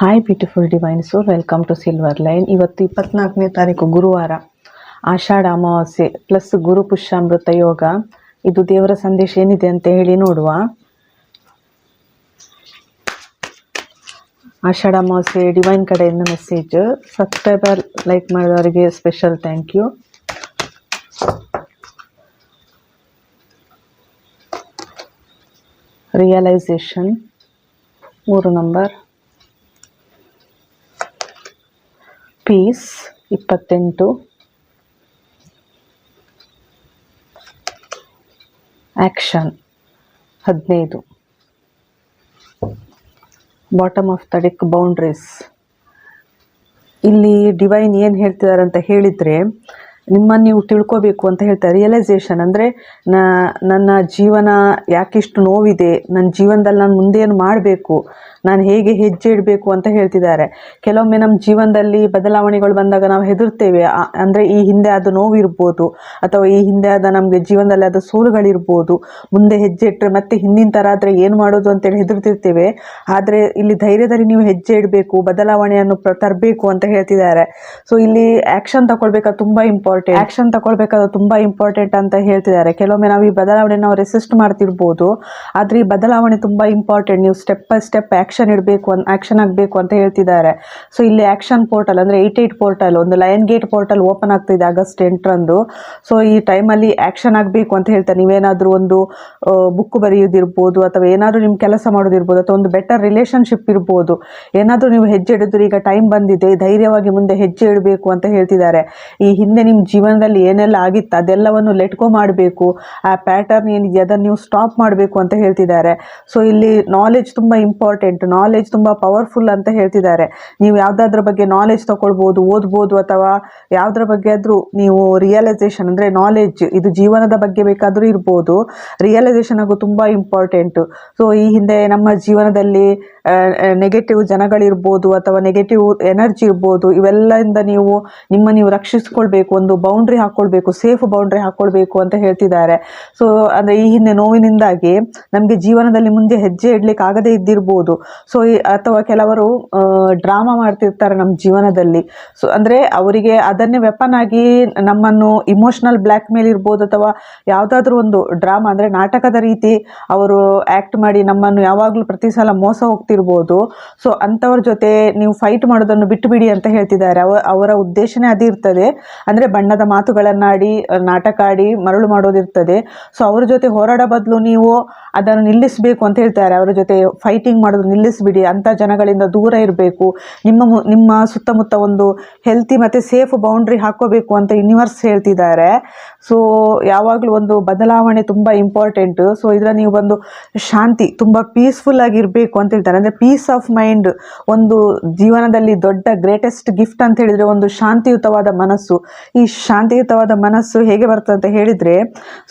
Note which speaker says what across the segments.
Speaker 1: Hi beautiful divines welcome to silver line ಇವತ್ತು ಇಪ್ಪತ್ನಾಲ್ಕನೇ ತಾರೀಕು ಗುರುವಾರ. ಆಷಾಢ ಅಮಾವಾಸ್ಯೆ ಪ್ಲಸ್ ಗುರು ಪುಷ್ಯಾಮೃತ ಯೋಗ. ಇದು ದೇವರ ಸಂದೇಶ ಏನಿದೆ ಅಂತ ಹೇಳಿ ನೋಡುವ. ಆಷಾಢ ಅಮಾವಾಸ್ಯೆ ಡಿವೈನ್ ಕಡೆಯಿಂದ ಮೆಸೇಜ್ ಸಬ್ಸ್ಕ್ರೈಬರ್ ಲೈಕ್ ಮಾಡಿದವರಿಗೆ ಸ್ಪೆಷಲ್ ಥ್ಯಾಂಕ್ ಯು ರಿಯಲೈಸೇಷನ್ ಮೂರು ನಂಬರ್ ಪೀಸ್ ಇಪ್ಪತ್ತೆಂಟು. ಆ್ಯಕ್ಷನ್ ಹದಿನೈದು. Bottom of the deck boundaries ಇಲ್ಲಿ ಡಿವೈನ್ ಏನು ಹೇಳ್ತಿದ್ದಾರೆ ಅಂತ ಹೇಳಿದರೆ ನಿಮ್ಮನ್ನು ನೀವು ತಿಳ್ಕೊಬೇಕು ಅಂತ ಹೇಳ್ತಾರೆ. ರಿಯಲೈಸೇಷನ್ ಅಂದರೆ ನನ್ನ ಜೀವನ ಯಾಕಿಷ್ಟು ನೋವಿದೆ ನನ್ನ ಜೀವನದಲ್ಲಿ ನಾನು ಮುಂದೇನು ಮಾಡಬೇಕು, ನಾನು ಹೇಗೆ ಹೆಜ್ಜೆ ಇಡಬೇಕು ಅಂತ ಹೇಳ್ತಿದ್ದಾರೆ. ಕೆಲವೊಮ್ಮೆ ನಮ್ಮ ಜೀವನದಲ್ಲಿ ಬದಲಾವಣೆಗಳು ಬಂದಾಗ ನಾವು ಹೆದರ್ತೇವೆ. ಅಂದರೆ ಈ ಹಿಂದೆ ಆದ ನೋವು ಇರ್ಬೋದು ಅಥವಾ ಈ ಹಿಂದೆ ಆದ ನಮಗೆ ಜೀವನದಲ್ಲಿ ಆದ ಸೋಲುಗಳಿರ್ಬೋದು, ಮುಂದೆ ಹೆಜ್ಜೆ ಇಟ್ಟರೆ ಮತ್ತೆ ಹಿಂದಿನ ಥರ ಆದರೆ ಏನು ಮಾಡೋದು ಅಂತೇಳಿ ಹೆದರ್ತಿರ್ತೇವೆ. ಆದರೆ ಇಲ್ಲಿ ಧೈರ್ಯದಲ್ಲಿ ನೀವು ಹೆಜ್ಜೆ ಇಡಬೇಕು, ಬದಲಾವಣೆಯನ್ನು ತರಬೇಕು ಅಂತ ಹೇಳ್ತಿದ್ದಾರೆ. ಸೊ ಇಲ್ಲಿ ಆ್ಯಕ್ಷನ್ ತಗೊಳ್ಬೇಕಾದ ತುಂಬ ಇಂಪಾರ್ಟೆಂಟ್ ಆ್ಯಕ್ಷನ್ ತಗೊಳ್ಬೇಕಾದ್ರೆ ತುಂಬಾ ಇಂಪಾರ್ಟೆಂಟ್ ಅಂತ ಹೇಳ್ತಿದ್ದಾರೆ. ಕೆಲವೊಮ್ಮೆ ನಾವು ಈ ಬದಲಾವಣೆ ನಾವು ರೆಸಿಸ್ಟ್ ಮಾಡ್ತಿರ್ಬೋದು. ಆದ್ರೆ ಈ ಬದಲಾವಣೆ ತುಂಬಾ ಇಂಪಾರ್ಟೆಂಟ್ ನೀವು ಸ್ಟೆಪ್ ಬೈ ಸ್ಟೆಪ್ ಆಕ್ಷನ್ ಇಡಬೇಕು ಅಂತ ಆಕ್ಷನ್ ಆಗಬೇಕು ಅಂತ ಹೇಳ್ತಿದ್ದಾರೆ. ಸೊ ಇಲ್ಲಿ ಆಕ್ಷನ್ ಪೋರ್ಟಲ್ ಅಂದ್ರೆ ಏಟ್ ಏಟ್ ಪೋರ್ಟಲ್ ಒಂದು ಲಯನ್ ಗೇಟ್ ಪೋರ್ಟಲ್ ಓಪನ್ ಆಗ್ತಿದೆ ಆಗಸ್ಟ್ ಎಂಟರಂದು. ಸೊ ಈ ಟೈಮಲ್ಲಿ ಆಕ್ಷನ್ ಆಗಬೇಕು ಅಂತ ಹೇಳ್ತಾರೆ. ನೀವೇನಾದರೂ ಒಂದು ಬುಕ್ ಬರೆಯೋದಿರ್ಬೋದು ಅಥವಾ ಏನಾದರೂ ನಿಮ್ಮ ಕೆಲಸ ಮಾಡೋದಿರ್ಬೋದು ಅಥವಾ ಒಂದು ಬೆಟರ್ ರಿಲೇಷನ್ಶಿಪ್ ಇರ್ಬೋದು. ಏನಾದರೂ ನೀವು ಹೆಜ್ಜೆ ಇಡಿದ್ರೆ ಈಗ ಟೈಮ್ ಬಂದಿದೆ, ಧೈರ್ಯವಾಗಿ ಮುಂದೆ ಹೆಜ್ಜೆ ಇಡಬೇಕು ಅಂತ ಹೇಳ್ತಿದ್ದಾರೆ. ಈ ಹಿಂದೆ ನಿಮ್ಮ ಜೀವನದಲ್ಲಿ ಏನೆಲ್ಲ ಆಗಿತ್ತು, ಅದೆಲ್ಲವನ್ನು ಲೆಟ್ಕೋ ಮಾಡಬೇಕು, ಆ ಪ್ಯಾಟರ್ನ್ ಏನಿದೆ ಅದನ್ನು ನೀವು ಸ್ಟಾಪ್ ಮಾಡಬೇಕು ಅಂತ ಹೇಳ್ತಿದ್ದಾರೆ. ಸೊ ಇಲ್ಲಿ ನಾಲೆಜ್ ತುಂಬ ಇಂಪಾರ್ಟೆಂಟ್ ನಾಲೆಜ್ ತುಂಬ ಪವರ್ಫುಲ್ ಅಂತ ಹೇಳ್ತಿದ್ದಾರೆ. ನೀವು ಯಾವುದಾದ್ರ ಬಗ್ಗೆ ನಾಲೆಜ್ ತಗೊಳ್ಬೋದು, ಓದ್ಬೋದು, ಅಥವಾ ಯಾವುದ್ರ ಬಗ್ಗೆ ಆದರೂ ನೀವು ರಿಯಲೈಸೇಷನ್ ಅಂದರೆ ನಾಲೆಜ್ ಇದು ಜೀವನದ ಬಗ್ಗೆ ಬೇಕಾದರೂ ಇರ್ಬೋದು. ರಿಯಲೈಸೇಷನ್ ಆಗೋ ತುಂಬ ಇಂಪಾರ್ಟೆಂಟು ಸೊ ಈ ಹಿಂದೆ ನಮ್ಮ ಜೀವನದಲ್ಲಿ ನೆಗೆಟಿವ್ ಜನಗಳಿರ್ಬೋದು, ಅಥವಾ ನೆಗೆಟಿವ್ ಎನರ್ಜಿ ಇರ್ಬೋದು, ಇವೆಲ್ಲದಿಂದ ನೀವು ನಿಮ್ಮ ನೀವು ರಕ್ಷಿಸ್ಕೊಳ್ಬೇಕು, ಒಂದು ಬೌಂಡ್ರಿ ಹಾಕ್ಕೊಳ್ಬೇಕು ಸೇಫ್ ಬೌಂಡ್ರಿ ಹಾಕ್ಕೊಳ್ಬೇಕು ಅಂತ ಹೇಳ್ತಿದ್ದಾರೆ. ಸೊ ಅಂದರೆ ಈ ಹಿಂದೆ ನೋವಿನಿಂದಾಗಿ ನಮಗೆ ಜೀವನದಲ್ಲಿ ಮುಂದೆ ಹೆಜ್ಜೆ ಇಡ್ಲಿಕ್ಕೆ ಆಗದೆ ಇದ್ದಿರ್ಬೋದು. ಸೊ ಅಥವಾ ಕೆಲವರು ಡ್ರಾಮಾ ಮಾಡ್ತಿರ್ತಾರೆ ನಮ್ಮ ಜೀವನದಲ್ಲಿ. ಸೊ ಅಂದರೆ ಅವರಿಗೆ ಅದನ್ನೇ ವೆಪನ್ ಆಗಿ ನಮ್ಮನ್ನು ಇಮೋಷನಲ್ ಬ್ಲ್ಯಾಕ್ ಮೇಲ್ ಇರ್ಬೋದು ಅಥವಾ ಯಾವುದಾದ್ರೂ ಒಂದು ಡ್ರಾಮಾ ಅಂದರೆ ನಾಟಕದ ರೀತಿ ಅವರು ಆಕ್ಟ್ ಮಾಡಿ ನಮ್ಮನ್ನು ಯಾವಾಗಲೂ ಪ್ರತಿ ಸಲ ಮೋಸ ಹೋಗ್ತಿರ್ಬೋದು. ಸೊ ಅಂಥವ್ರ ಜೊತೆ ನೀವು ಫೈಟ್ ಮಾಡೋದನ್ನು ಬಿಟ್ಟುಬಿಡಿ ಅಂತ ಹೇಳ್ತಿದ್ದಾರೆ. ಅವ, ಅವರ ಉದ್ದೇಶನೇ ಅದಿರ್ತದೆ. ಅಂದರೆ ಬಣ್ಣದ ಮಾತುಗಳನ್ನಾಡಿ ನಾಟಕ ಆಡಿ ಮರಳು ಮಾಡೋದಿರ್ತದೆ. ಸೊ ಅವ್ರ ಜೊತೆ ಹೋರಾಡೋ ಬದಲು ನೀವು ಅದನ್ನು ನಿಲ್ಲಿಸಬೇಕು ಅಂತ ಹೇಳ್ತಾರೆ. ಅವರ ಜೊತೆ ಫೈಟಿಂಗ್ ಮಾಡೋದು ನಿಲ್ಲಿಸಿಬಿಡಿ. ಅಂಥ ಜನಗಳಿಂದ ದೂರ ಇರಬೇಕು. ನಿಮ್ಮ ನಿಮ್ಮ ಸುತ್ತಮುತ್ತ ಒಂದು ಹೆಲ್ತಿ ಮತ್ತು ಸೇಫ್ ಬೌಂಡ್ರಿ ಹಾಕೋಬೇಕು ಅಂತ ಯೂನಿವರ್ಸ್ ಹೇಳ್ತಿದ್ದಾರೆ. ಸೊ ಯಾವಾಗಲೂ ಒಂದು ಬದಲಾವಣೆ ತುಂಬ ಇಂಪಾರ್ಟೆಂಟು ಸೊ ಇದರ ನೀವು ಒಂದು ಶಾಂತಿ, ತುಂಬ ಪೀಸ್ಫುಲ್ ಆಗಿರಬೇಕು ಅಂತ ಹೇಳ್ತಾರೆ. ಅಂದರೆ ಪೀಸ್ ಆಫ್ ಮೈಂಡ್ ಒಂದು ಜೀವನದಲ್ಲಿ ದೊಡ್ಡ ಗ್ರೇಟೆಸ್ಟ್ ಗಿಫ್ಟ್ ಅಂತ ಹೇಳಿದರೆ ಒಂದು ಶಾಂತಿಯುತವಾದ ಮನಸ್ಸು. ಈ ಶಾಂತಿಯುತವಾದ ಮನಸ್ಸು ಹೇಗೆ ಬರ್ತದೆ ಅಂತ ಹೇಳಿದರೆ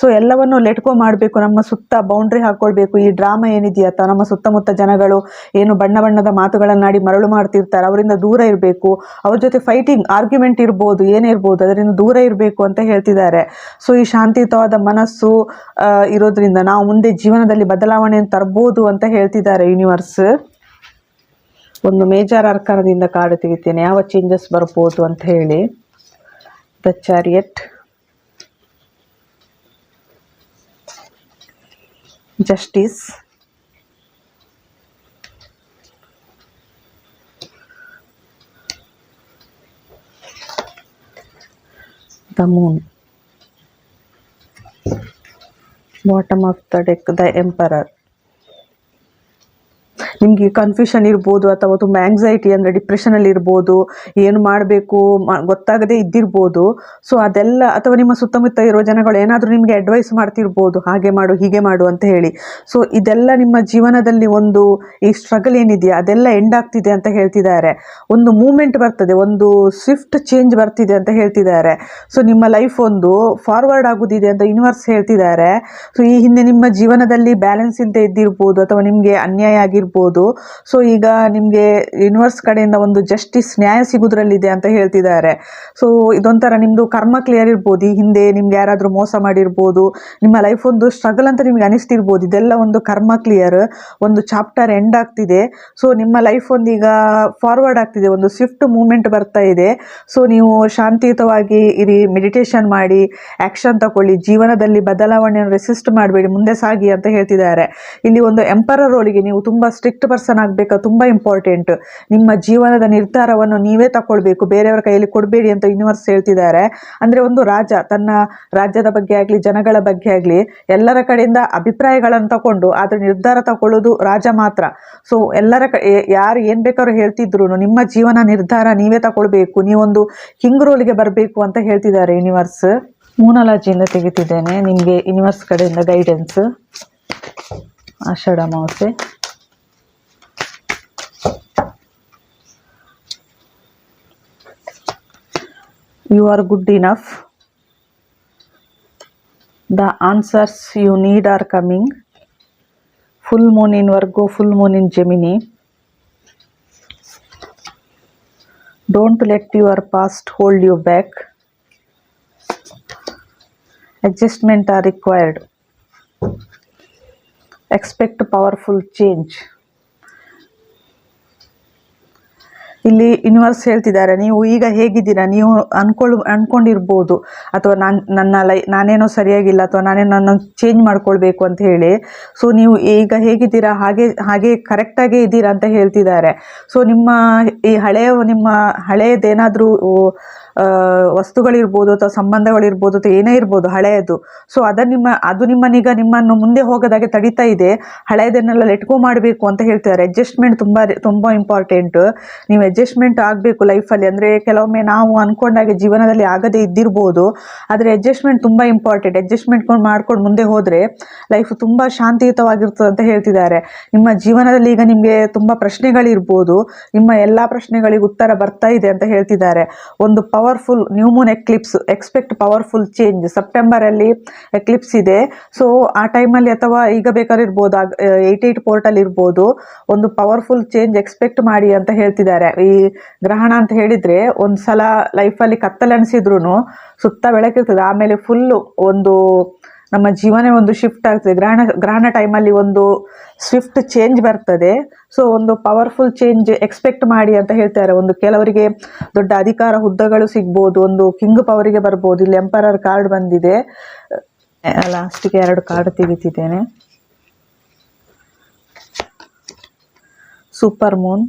Speaker 1: ಸೊ ಎಲ್ಲವನ್ನು ಲೆಟ್ಕೋ ಮಾಡಬೇಕು, ನಮ್ಮ ಸುತ್ತ ಬೌಂಡ್ರಿ ಹಾಕ್ಕೊಳ್ಬೇಕು ಈ ಡ್ರಾಮಾ ಏನಿದೆಯಾ ಅಥವಾ ನಮ್ಮ ಸುತ್ತಮುತ್ತ ಜನಗಳು ಏನು ಬಣ್ಣ ಬಣ್ಣದ ಮಾತುಗಳನ್ನಾಡಿ ಮರಳು ಮಾಡ್ತಿರ್ತಾರೆ, ಅವರಿಂದ ದೂರ ಇರಬೇಕು. ಅವ್ರ ಜೊತೆ ಫೈಟಿಂಗ್ ಆರ್ಗ್ಯುಮೆಂಟ್ ಇರ್ಬೋದು, ಏನೇ ಇರ್ಬೋದು, ಅದರಿಂದ ದೂರ ಇರಬೇಕು ಅಂತ ಹೇಳ್ತಿದ್ದಾರೆ. ಸೊ ಈ ಶಾಂತಿಯುತವಾದ ಮನಸ್ಸು ಇರೋದ್ರಿಂದ ನಾವು ಮುಂದೆ ಜೀವನದಲ್ಲಿ ಬದಲಾವಣೆಯನ್ನು ತರ್ಬೋದು ಅಂತ ಹೇಳ್ತಿದ್ದಾರೆ ಯೂನಿವರ್ಸ್ ಒಂದು ಮೇಜರ್ ಅರ್ಕಾರದಿಂದ ಕಾಡು ತೆಗಿತೇನೆ, ಯಾವ ಚೇಂಜಸ್ ಬರ್ಬೋದು ಅಂತ ಹೇಳಿ. the chariot justice the moon bottom of the deck the emperor ನಿಮಗೆ ಕನ್ಫ್ಯೂಷನ್ ಇರ್ಬೋದು ಅಥವಾ ತುಂಬ ಆಂಗ್ಸೈಟಿ ಅಂದರೆ ಡಿಪ್ರೆಷನಲ್ಲಿ ಇರ್ಬೋದು, ಏನು ಮಾಡಬೇಕು ಗೊತ್ತಾಗದೇ ಇದ್ದಿರ್ಬೋದು. ಸೊ ಅದೆಲ್ಲ ಅಥವಾ ನಿಮ್ಮ ಸುತ್ತಮುತ್ತ ಇರೋ ಜನಗಳು ಏನಾದರೂ ನಿಮಗೆ ಅಡ್ವೈಸ್ ಮಾಡ್ತಿರ್ಬೋದು, ಹಾಗೆ ಮಾಡು, ಹೀಗೆ ಮಾಡು ಅಂತ ಹೇಳಿ. ಸೊ ಇದೆಲ್ಲ ನಿಮ್ಮ ಜೀವನದಲ್ಲಿ ಒಂದು ಈ ಸ್ಟ್ರಗಲ್ ಏನಿದೆಯಾ? ಅದೆಲ್ಲ ಎಂಡ್ ಆಗ್ತಿದೆ ಅಂತ ಹೇಳ್ತಿದ್ದಾರೆ. ಒಂದು ಮೂಮೆಂಟ್ ಬರ್ತದೆ, ಒಂದು ಸ್ವಿಫ್ಟ್ ಚೇಂಜ್ ಬರ್ತಿದೆ ಅಂತ ಹೇಳ್ತಿದ್ದಾರೆ. ಸೊ ನಿಮ್ಮ ಲೈಫ್ ಒಂದು ಫಾರ್ವರ್ಡ್ ಆಗೋದಿದೆ ಅಂತ ಯೂನಿವರ್ಸ್ ಹೇಳ್ತಿದ್ದಾರೆ. ಸೊ ಈ ಹಿಂದೆ ನಿಮ್ಮ ಜೀವನದಲ್ಲಿ ಬ್ಯಾಲೆನ್ಸ್ ಇಂದ ಇದ್ದಿರ್ಬೋದು ಅಥವಾ ನಿಮಗೆ ಅನ್ಯಾಯ ಆಗಿರ್ಬೋದು ಸೊ ಈಗ ನಿಮಗೆ ಯೂನಿವರ್ಸ್ ಕಡೆಯಿಂದ ಒಂದು ಜಸ್ಟಿಸ್ ನ್ಯಾಯ ಸಿಗೋದ್ರಲ್ಲಿದೆ ಅಂತ ಹೇಳ್ತಿದ್ದಾರೆ. ಸೊ ಇದೊಂಥರ ನಿಮ್ಮದು ಕರ್ಮ ಕ್ಲಿಯರ್ ಇರ್ಬೋದು. ಹಿಂದೆ ನಿಮ್ಗೆ ಯಾರಾದರೂ ಮೋಸ ಮಾಡಿರ್ಬೋದು. ನಿಮ್ಮ ಲೈಫ್ ಒಂದು ಸ್ಟ್ರಗಲ್ ಅಂತ ನಿಮ್ಗೆ ಅನಿಸ್ತಿರ್ಬೋದು. ಇದೆಲ್ಲ ಒಂದು ಕರ್ಮ ಕ್ಲಿಯರ್ ಒಂದು ಚಾಪ್ಟರ್ ಎಂಡ್ ಆಗ್ತಿದೆ. ಸೊ ನಿಮ್ಮ ಲೈಫ್ ಒಂದು ಈಗ ಫಾರ್ವರ್ಡ್ ಆಗ್ತಿದೆ. ಒಂದು ಸ್ವಿಫ್ಟ್ ಮೂಮೆಂಟ್ ಬರ್ತಾ ಇದೆ. ಸೊ ನೀವು ಶಾಂತಿಯುತವಾಗಿ ಇರಿ ಮೆಡಿಟೇಷನ್ ಮಾಡಿ ಆ್ಯಕ್ಷನ್ ತಗೊಳ್ಳಿ ಜೀವನದಲ್ಲಿ ಬದಲಾವಣೆಯನ್ನು ರೆಸಿಸ್ಟ್ ಮಾಡಬೇಡಿ, ಮುಂದೆ ಸಾಗಿ ಅಂತ ಹೇಳ್ತಿದ್ದಾರೆ. ಇಲ್ಲಿ ಒಂದು ಎಂಪರರ್ ರೋಲಿಗೆ ನೀವು ತುಂಬ ಸ್ಟ್ರಿಕ್ಟ್ ಪರ್ಸನ್ ಆಗಬೇಕು? ತುಂಬ ಇಂಪಾರ್ಟೆಂಟ್ ನಿಮ್ಮ ಜೀವನದ ನಿರ್ಧಾರವನ್ನು ನೀವೇ ತಗೊಳ್ಬೇಕು ಬೇರೆಯವರ ಕೈಯಲ್ಲಿ ಕೊಡಬೇಡಿ ಅಂತ ಯೂನಿವರ್ಸ್ ಹೇಳ್ತಿದ್ದಾರೆ. ಅಂದರೆ ಒಂದು ರಾಜ, ತನ್ನ ರಾಜ್ಯದ ಬಗ್ಗೆ ಆಗಲಿ, ಜನಗಳ ಬಗ್ಗೆ ಆಗಲಿ, ಎಲ್ಲರ ಕಡೆಯಿಂದ ಅಭಿಪ್ರಾಯಗಳನ್ನು ತಗೊಂಡು ಅದರ ನಿರ್ಧಾರ ತಗೊಳ್ಳೋದು ರಾಜ ಮಾತ್ರ. ಸೊ ಎಲ್ಲರ ಕ ಯಾರು ಏನು ಬೇಕಾದ್ರೂ ಹೇಳ್ತಿದ್ರು ನಿಮ್ಮ ಜೀವನ ನಿರ್ಧಾರ ನೀವೇ ತಗೊಳ್ಬೇಕು ನೀವೊಂದು ಕಿಂಗ್ ರೋಲಿಗೆ ಬರಬೇಕು ಅಂತ ಹೇಳ್ತಿದ್ದಾರೆ ಯೂನಿವರ್ಸ್ ಮೂನಲಾಜಿಯಿಂದ ತೆಗಿತಿದ್ದೇನೆ. ನಿಮಗೆ ಯೂನಿವರ್ಸ್ ಕಡೆಯಿಂದ ಗೈಡೆನ್ಸ್ ಆಷಾಢ ಅಮಾವಾಸ್ಯೆ. You are good enough. The answers you need are coming. Full moon in virgo full moon in gemini. Don't let your past hold you back. Adjustment are required. Expect powerful change ಇಲ್ಲಿ universe ಹೇಳ್ತಿದ್ದಾರೆ, ನೀವು ಈಗ ಹೇಗಿದ್ದೀರಾ? ನೀವು ಅನ್ಕೊಳ್ಳು ಅನ್ಕೊಂಡಿರ್ಬೋದು. ಅಥವಾ ನಾನು, ನನ್ನ ಲೈ, ನಾನೇನೋ ಸರಿಯಾಗಿಲ್ಲ, ಅಥವಾ ನಾನೇನು ನನ್ನ ಚೇಂಜ್ ಮಾಡ್ಕೊಳ್ಬೇಕು ಅಂತ ಹೇಳಿ. ಸೊ ನೀವು ಈಗ ಹೇಗಿದ್ದೀರಾ? ಹಾಗೆ ಹಾಗೆ ಕರೆಕ್ಟಾಗೇ ಇದ್ದೀರಾ? ಅಂತ ಹೇಳ್ತಿದ್ದಾರೆ. ಸೊ ನಿಮ್ಮ ಈ ಹಳೆಯ, ನಿಮ್ಮ ಹಳೆಯದೇನಾದರೂ ವಸ್ತುಗಳಿರ್ಬೋದು ಅಥವಾ ಸಂಬಂಧಗಳಿರ್ಬೋದು ಅಥವಾ ಏನೇ ಇರ್ಬೋದು ಹಳೆಯದು. ಸೊ ಅದ ನಿಮ್ಮ, ಅದು ನಿಮ್ಮನೀಗ ನಿಮ್ಮನ್ನು ಮುಂದೆ ಹೋಗೋದಾಗೆ ತಡಿತಾ ಇದೆ. ಹಳೆಯದನ್ನೆಲ್ಲ ಲೆಟ್ಕೋ ಮಾಡಬೇಕು ಅಂತ ಹೇಳ್ತಿದ್ದಾರೆ. ಅಡ್ಜಸ್ಟ್ಮೆಂಟ್ ತುಂಬ ತುಂಬ ಇಂಪಾರ್ಟೆಂಟ್ ನೀವು ಅಡ್ಜಸ್ಟ್ಮೆಂಟ್ ಆಗಬೇಕು ಲೈಫಲ್ಲಿ ಅಂದರೆ ಕೆಲವೊಮ್ಮೆ ನಾವು ಅಂದ್ಕೊಂಡಾಗೆ ಜೀವನದಲ್ಲಿ ಆಗದೇ ಇದ್ದಿರ್ಬೋದು. ಆದರೆ ಅಡ್ಜಸ್ಟ್ಮೆಂಟ್ ತುಂಬ ಇಂಪಾರ್ಟೆಂಟ್ ಅಡ್ಜಸ್ಟ್ಮೆಂಟ್ ಮಾಡ್ಕೊಂಡು ಮುಂದೆ ಹೋದರೆ ಲೈಫ್ ತುಂಬ ಶಾಂತಿಯುತವಾಗಿರ್ತದೆ ಅಂತ ಹೇಳ್ತಿದ್ದಾರೆ. ನಿಮ್ಮ ಜೀವನದಲ್ಲಿ ಈಗ ನಿಮಗೆ ತುಂಬ ಪ್ರಶ್ನೆಗಳಿರ್ಬೋದು. ನಿಮ್ಮ ಎಲ್ಲ ಪ್ರಶ್ನೆಗಳಿಗೆ ಉತ್ತರ ಬರ್ತಾ ಇದೆ ಅಂತ ಹೇಳ್ತಿದ್ದಾರೆ. ಒಂದು powerful new moon eclipse expect powerful change ಸೆಪ್ಟೆಂಬರಲ್ಲಿ eclipse ಇದೆ. ಸೊ ಆ ಟೈಮಲ್ಲಿ ಅಥವಾ ಈಗ ಬೇಕಾದ್ರೆ ಇರ್ಬೋದು ಏಯ್ಟ್ ಏಯ್ಟ್ ಪೋರ್ಟಲ್ ಇರ್ಬೋದು, ಒಂದು ಪವರ್ಫುಲ್ ಚೇಂಜ್ ಎಕ್ಸ್ಪೆಕ್ಟ್ ಮಾಡಿ ಅಂತ ಹೇಳ್ತಿದ್ದಾರೆ. ಈ ಗ್ರಹಣ ಅಂತ ಹೇಳಿದರೆ ಒಂದು ಸಲ ಲೈಫಲ್ಲಿ ಕತ್ತಲೆ ಅನಿಸಿದ್ರು ಸುತ್ತ ಬೆಳಕಿರ್ತದೆ. ಆಮೇಲೆ ಫುಲ್ಲು ಒಂದು ನಮ್ಮ ಜೀವನೇ ಒಂದು ಶಿಫ್ಟ್ ಆಗ್ತದೆ. ಗ್ರಹಣ ಗ್ರಹಣ ಟೈಮಲ್ಲಿ ಒಂದು ಸ್ವಿಫ್ಟ್ ಚೇಂಜ್ ಬರ್ತದೆ. ಸೊ ಒಂದು ಪವರ್ಫುಲ್ ಚೇಂಜ್ ಎಕ್ಸ್ಪೆಕ್ಟ್ ಮಾಡಿ ಅಂತ ಹೇಳ್ತಾರೆ ಒಂದು ಕೆಲವರಿಗೆ ದೊಡ್ಡ ಅಧಿಕಾರ ಹುದ್ದೆಗಳು ಸಿಗ್ಬೋದು, ಒಂದು ಕಿಂಗ್ ಪವರಿಗೆ ಬರ್ಬೋದು. ಇಲ್ಲಿ ಎಂಪರರ್ ಕಾರ್ಡ್ ಬಂದಿದೆ. ಲಾಸ್ಟಿಗೆ ಎರಡು ಕಾರ್ಡ್ ತೆಗಿತಿದ್ದೇನೆ. ಸೂಪರ್ ಮೂನ್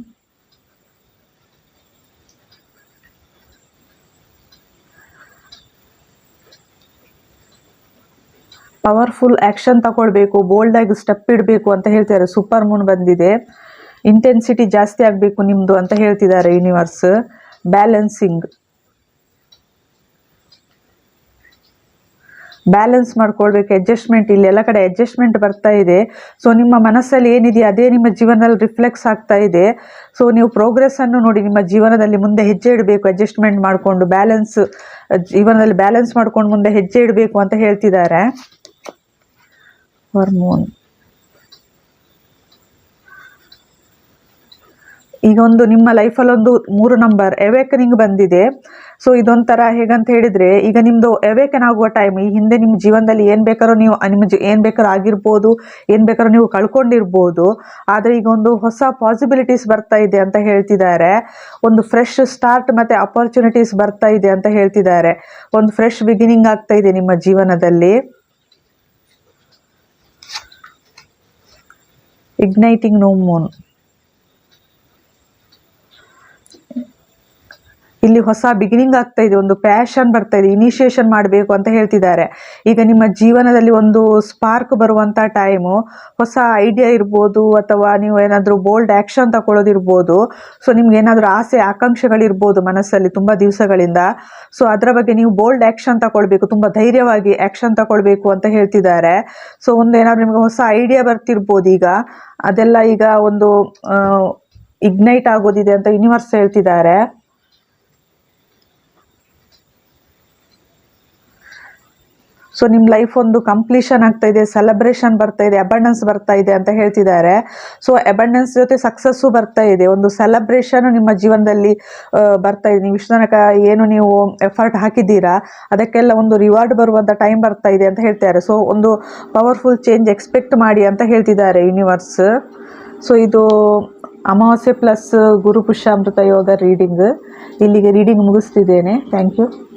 Speaker 1: ಪವರ್ಫುಲ್ ಆ್ಯಕ್ಷನ್ ತಗೊಳ್ಬೇಕು, ಬೋಲ್ಡಾಗಿ ಸ್ಟೆಪ್ ಇಡಬೇಕು ಅಂತ ಹೇಳ್ತಿದ್ದಾರೆ. ಸೂಪರ್ ಮೂನ್ ಬಂದಿದೆ. ಇಂಟೆನ್ಸಿಟಿ ಜಾಸ್ತಿ ಆಗಬೇಕು ನಿಮ್ಮದು ಅಂತ ಹೇಳ್ತಿದ್ದಾರೆ ಯೂನಿವರ್ಸ್. ಬ್ಯಾಲೆನ್ಸಿಂಗ್. ಬ್ಯಾಲೆನ್ಸ್ ಮಾಡ್ಕೊಳ್ಬೇಕು, ಅಡ್ಜಸ್ಟ್ಮೆಂಟ್. ಇಲ್ಲಿ ಎಲ್ಲ ಕಡೆ ಅಡ್ಜಸ್ಟ್ಮೆಂಟ್ ಬರ್ತಾ ಇದೆ. ಸೊ, ನಿಮ್ಮ ಮನಸ್ಸಲ್ಲಿ ಏನಿದೆ, ಅದೇ ನಿಮ್ಮ ಜೀವನದಲ್ಲಿ ರಿಫ್ಲೆಕ್ಸ್ ಆಗ್ತಾ ಇದೆ. ಸೊ, ನೀವು ಪ್ರೋಗ್ರೆಸ್ಸನ್ನು ನೋಡಿ, ನಿಮ್ಮ ಜೀವನದಲ್ಲಿ ಮುಂದೆ ಹೆಜ್ಜೆ ಇಡಬೇಕು, ಅಡ್ಜಸ್ಟ್ಮೆಂಟ್ ಮಾಡಿಕೊಂಡು, ಬ್ಯಾಲೆನ್ಸ್, ಜೀವನದಲ್ಲಿ ಬ್ಯಾಲೆನ್ಸ್ ಮಾಡ್ಕೊಂಡು ಮುಂದೆ ಹೆಜ್ಜೆ ಇಡಬೇಕು ಅಂತ ಹೇಳ್ತಿದ್ದಾರೆ. ಹಾರ್ಮೋನ್ ಈಗ ಒಂದು ನಿಮ್ಮ ಲೈಫಲ್ಲಿ ಒಂದು ಮೂರು ನಂಬರ್ ಎವೇಕನಿಂಗ್ ಬಂದಿದೆ. ಸೊ ಇದೊಂಥರ ಹೇಗಂತ ಹೇಳಿದರೆ, ಈಗ ನಿಮ್ಮದು ಎವೇಕನ್ ಆಗುವ ಟೈಮ್ ಈ ಹಿಂದೆ ನಿಮ್ಮ ಜೀವನದಲ್ಲಿ ಏನು ಬೇಕಾದ್ರೂ ನೀವು, ನಿಮ್ಮ ಜಿ, ಏನು ಬೇಕಾದ್ರೂ ಆಗಿರ್ಬೋದು, ಏನು ಬೇಕಾದ್ರೂ ನೀವು ಕಳ್ಕೊಂಡಿರ್ಬೋದು, ಆದರೆ ಈಗ ಒಂದು ಹೊಸ ಪಾಸಿಬಿಲಿಟೀಸ್ ಬರ್ತಾ ಇದೆ ಅಂತ ಹೇಳ್ತಿದ್ದಾರೆ. ಒಂದು ಫ್ರೆಶ್ ಸ್ಟಾರ್ಟ್ ಮತ್ತು ಅಪರ್ಚುನಿಟೀಸ್ ಬರ್ತಾ ಇದೆ ಅಂತ ಹೇಳ್ತಿದ್ದಾರೆ. ಒಂದು ಫ್ರೆಶ್ ಬಿಗಿನಿಂಗ್ ಆಗ್ತಾ ಇದೆ ನಿಮ್ಮ ಜೀವನದಲ್ಲಿ. igniting no more ಇಲ್ಲಿ ಹೊಸ ಬಿಗಿನಿಂಗ್ ಆಗ್ತಾ ಇದೆ, ಒಂದು ಪ್ಯಾಷನ್ ಬರ್ತಾ ಇದೆ ಇನಿಷಿಯೇಷನ್ ಮಾಡಬೇಕು ಅಂತ ಹೇಳ್ತಿದ್ದಾರೆ. ಈಗ ನಿಮ್ಮ ಜೀವನದಲ್ಲಿ ಒಂದು ಸ್ಪಾರ್ಕ್ ಬರುವಂಥ ಟೈಮು ಹೊಸ ಐಡಿಯಾ ಇರ್ಬೋದು, ಅಥವಾ ನೀವು ಏನಾದರೂ ಬೋಲ್ಡ್ ಆ್ಯಕ್ಷನ್ ತಗೊಳ್ಳೋದಿರ್ಬೋದು ಸೊ ನಿಮ್ಗೆ ಏನಾದರೂ ಆಸೆ, ಆಕಾಂಕ್ಷೆಗಳಿರ್ಬೋದು ಮನಸ್ಸಲ್ಲಿ ತುಂಬ ದಿವಸಗಳಿಂದ. ಸೊ ಅದರ ಬಗ್ಗೆ ನೀವು ಬೋಲ್ಡ್ ಆ್ಯಕ್ಷನ್ ತಗೊಳ್ಬೇಕು ತುಂಬ ಧೈರ್ಯವಾಗಿ ಆ್ಯಕ್ಷನ್ ತಗೊಳ್ಬೇಕು ಅಂತ ಹೇಳ್ತಿದ್ದಾರೆ. ಸೊ ಒಂದು ಏನಾದರೂ ನಿಮಗೆ ಹೊಸ ಐಡಿಯಾ ಬರ್ತಿರ್ಬೋದು ಈಗ. ಅದೆಲ್ಲ ಈಗ ಒಂದು ಇಗ್ನೈಟ್ ಆಗೋದಿದೆ ಅಂತ ಯೂನಿವರ್ಸ್ ಹೇಳ್ತಿದ್ದಾರೆ. ಸೊ ನಿಮ್ಮ ಲೈಫ್ ಒಂದು ಕಂಪ್ಲೀಷನ್ ಆಗ್ತಾ ಇದೆ ಸೆಲೆಬ್ರೇಷನ್ ಬರ್ತಾ ಇದೆ ಅಬಂಡೆನ್ಸ್ ಬರ್ತಾ ಇದೆ ಅಂತ ಹೇಳ್ತಿದ್ದಾರೆ. ಸೊ ಅಬಂಡೆನ್ಸ್ ಜೊತೆ ಸಕ್ಸಸ್ಸು ಬರ್ತಾ ಇದೆ. ಒಂದು ಸೆಲೆಬ್ರೇಷನ್ ನಿಮ್ಮ ಜೀವನದಲ್ಲಿ ಬರ್ತಾ ಇದೆ. ನೀವು ಇಷ್ಟು ತನಕ ಏನು ನೀವು ಎಫರ್ಟ್ ಹಾಕಿದ್ದೀರಾ, ಅದಕ್ಕೆಲ್ಲ ಒಂದು ರಿವಾರ್ಡ್ ಬರುವಂಥ ಟೈಮ್ ಬರ್ತಾ ಇದೆ ಅಂತ ಹೇಳ್ತಿದ್ದಾರೆ. ಸೊ ಒಂದು ಪವರ್ಫುಲ್ ಚೇಂಜ್ ಎಕ್ಸ್ಪೆಕ್ಟ್ ಮಾಡಿ ಅಂತ ಹೇಳ್ತಿದ್ದಾರೆ ಯೂನಿವರ್ಸ್ ಸೊ ಇದು ಅಮಾವಾಸ್ಯೆ ಪ್ಲಸ್ ಗುರು ಪುಷ್ಯಾಮೃತ ಯೋಗ ರೀಡಿಂಗ್ ಇಲ್ಲಿಗೆ ರೀಡಿಂಗ್ ಮುಗಿಸ್ತಿದ್ದೇನೆ. Thank you